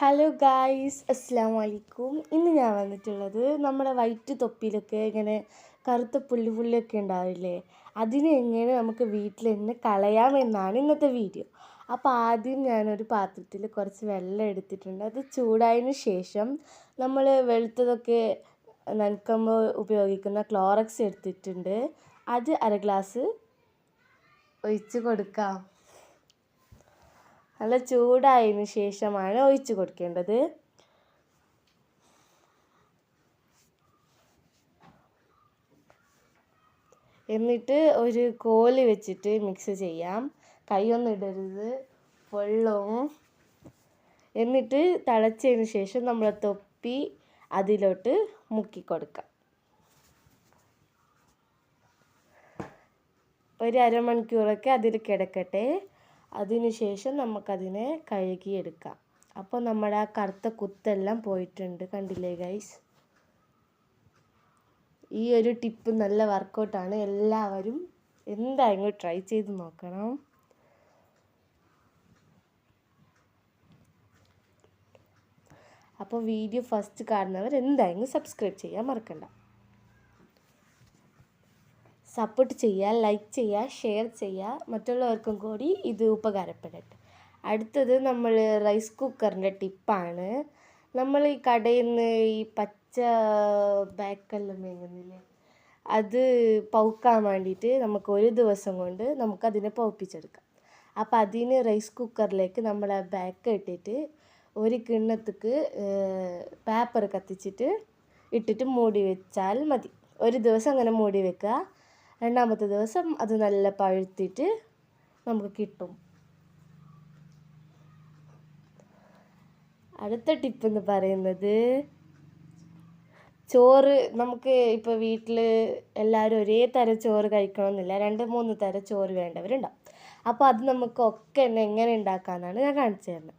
Hello guys അസ്സാം വലൈക്കും ഇന്ന് ഞാൻ വന്നിട്ടുള്ളത് നമ്മുടെ വൈറ്റ് തൊപ്പിയിലൊക്കെ ഇങ്ങനെ കറുത്ത പുല്ല് പുല്ലൊക്കെ ഉണ്ടാവില്ലേ? അതിനെ എങ്ങനെ നമുക്ക് വീട്ടിൽ തന്നെ കളയാമെന്നാണ് ഇന്നത്തെ വീഡിയോ. അപ്പോൾ ആദ്യം ഞാനൊരു പാത്രത്തിൽ കുറച്ച് വെള്ളം എടുത്തിട്ടുണ്ട്. അത് ചൂടായതിന് ശേഷം നമ്മൾ വെളുത്തതൊക്കെ നനക്കുമ്പോൾ ഉപയോഗിക്കുന്ന ക്ലോറക്സ് എടുത്തിട്ടുണ്ട്. അത് അര ഗ്ലാസ് ഒഴിച്ച് കൊടുക്കാം. നല്ല ചൂടായതിന് ശേഷമാണ് ഒഴിച്ച് കൊടുക്കേണ്ടത്. എന്നിട്ട് ഒരു കോൽ വെച്ചിട്ട് മിക്സ് ചെയ്യാം. കൈയൊന്നും ഇടരുത്. വെള്ളവും. എന്നിട്ട് തിളച്ചതിന് ശേഷം നമ്മൾ തൊപ്പി അതിലോട്ട് മുക്കി കൊടുക്കാം. ഒരു അരമണിക്കൂറൊക്കെ അതിൽ കിടക്കട്ടെ. അതിനുശേഷം നമുക്കതിനെ കഴുകിയെടുക്കാം. അപ്പോൾ നമ്മുടെ ആ കറുത്ത കുത്തെല്ലാം പോയിട്ടുണ്ട്. കണ്ടില്ലേ ഗൈസ് ഈ ഒരു ടിപ്പ് നല്ല വർക്കൗട്ടാണ് എല്ലാവരും എന്തായാലും ട്രൈ ചെയ്ത് നോക്കണം. അപ്പോൾ വീഡിയോ ഫസ്റ്റ് കാണുന്നവർ എന്തായാലും സബ്സ്ക്രൈബ് ചെയ്യാൻ മറക്കണ്ട. സപ്പോർട്ട് ചെയ്യുക ലൈക്ക് ചെയ്യുക ഷെയർ ചെയ്യുക. മറ്റുള്ളവർക്കും കൂടി ഇത് ഉപകാരപ്പെടട്ടെ. അടുത്തത് നമ്മൾ റൈസ് കുക്കറിന്റെ ടിപ്പാണ് നമ്മൾ ഈ കടയിൽ നിന്ന് ഈ പച്ച ബാക്കെല്ലാം വേങ്ങുന്നില്ലേ അത് പൗക്കാൻ വേണ്ടിയിട്ട് നമുക്ക് ഒരു ദിവസം കൊണ്ട് നമുക്കതിനെ പൗപ്പിച്ചെടുക്കാം. അപ്പം അതിന് റൈസ് കുക്കറിലേക്ക് നമ്മൾ ആ ബാക്ക് ഇട്ടിട്ട് ഒരു കിണ്ണത്തേക്ക് പേപ്പർ കത്തിച്ചിട്ട് ഇട്ടിട്ട് മൂടി വെച്ചാൽ മതി. ഒരു ദിവസം അങ്ങനെ മൂടി വെക്കുക. രണ്ടാമത്തെ ദിവസം അത് നല്ല പഴുത്തിട്ട് നമുക്ക് കിട്ടും. അടുത്ത ടിപ്പ് എന്ന് പറയുന്നത് ചോറ് നമുക്ക് ഇപ്പോൾ വീട്ടിൽ എല്ലാവരും ഒരേ തരം ചോറ് കഴിക്കണമെന്നില്ല. രണ്ട് മൂന്ന് തരം ചോറ് വേണ്ടവരുണ്ടാവും. അപ്പോൾ അത് നമുക്ക് ഒക്കെ എങ്ങനെ ഉണ്ടാക്കാമെന്നാണ് ഞാൻ കാണിച്ചു തരുന്നത്.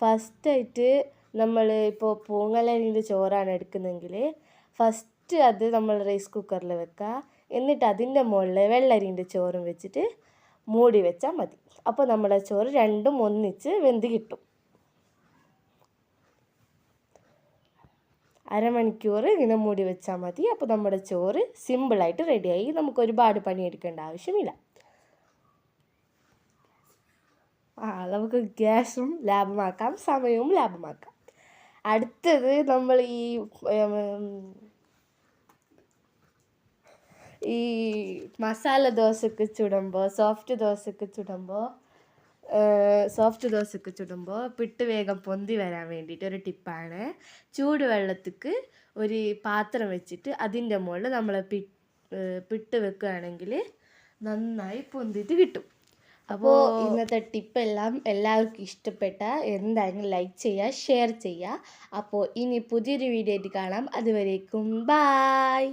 ഫസ്റ്റായിട്ട് നമ്മൾ ഇപ്പോൾ പൂങ്ങലരിന്റെ ചോറാണ് എടുക്കുന്നതെങ്കിൽ ഫസ്റ്റ് അത് നമ്മൾ റൈസ് കുക്കറിൽ വെക്കുക. എന്നിട്ട് അതിന്റെ മുകളിൽ വെള്ളരിന്റെ ചോറും വെച്ചിട്ട് മൂടി വെച്ചാൽ മതി. അപ്പോൾ നമ്മുടെ ചോറ് രണ്ടും ഒന്നിച്ച് വെന്ത് കിട്ടും. അരമണിക്കൂർ ഇങ്ങനെ മൂടി വെച്ചാൽ മതി. അപ്പോൾ നമ്മുടെ ചോറ് സിമ്പിളായിട്ട് റെഡിയായി. നമുക്ക് ഒരുപാട് പണിയെടുക്കേണ്ട ആവശ്യമില്ല. ആ നമുക്ക് ഗ്യാസും ലാഭമാക്കാം സമയവും ലാഭമാക്കാം. അടുത്തത് നമ്മൾ ഈ ഈ മസാല ദോശക്ക് ചുടുമ്പോൾ സോഫ്റ്റ് ദോശക്ക് ചുടുമ്പോൾ സോഫ്റ്റ് ദോശക്ക് ചുടുമ്പോൾ പിട്ട് വേഗം പൊന്തി വരാൻ വേണ്ടിയിട്ട് ഒരു ടിപ്പാണ്. ചൂടുവെള്ളത്തിക്ക് ഒരു പാത്രം വെച്ചിട്ട് അതിന്റെ മുകളിൽ നമ്മൾ പി പിട്ട് വെക്കുകയാണെങ്കിൽ നന്നായി പൊന്തിട്ട് കിട്ടും. അപ്പോൾ ഇന്നത്തെ ടിപ്പെല്ലാം എല്ലാവർക്കും ഇഷ്ടപ്പെട്ട എന്തായാലും ലൈക്ക് ചെയ്യുക ഷെയർ ചെയ്യുക. അപ്പോൾ ഇനി പുതിയൊരു വീഡിയോ ആയിട്ട് കാണാം. അതുവരേക്കും ബായ്.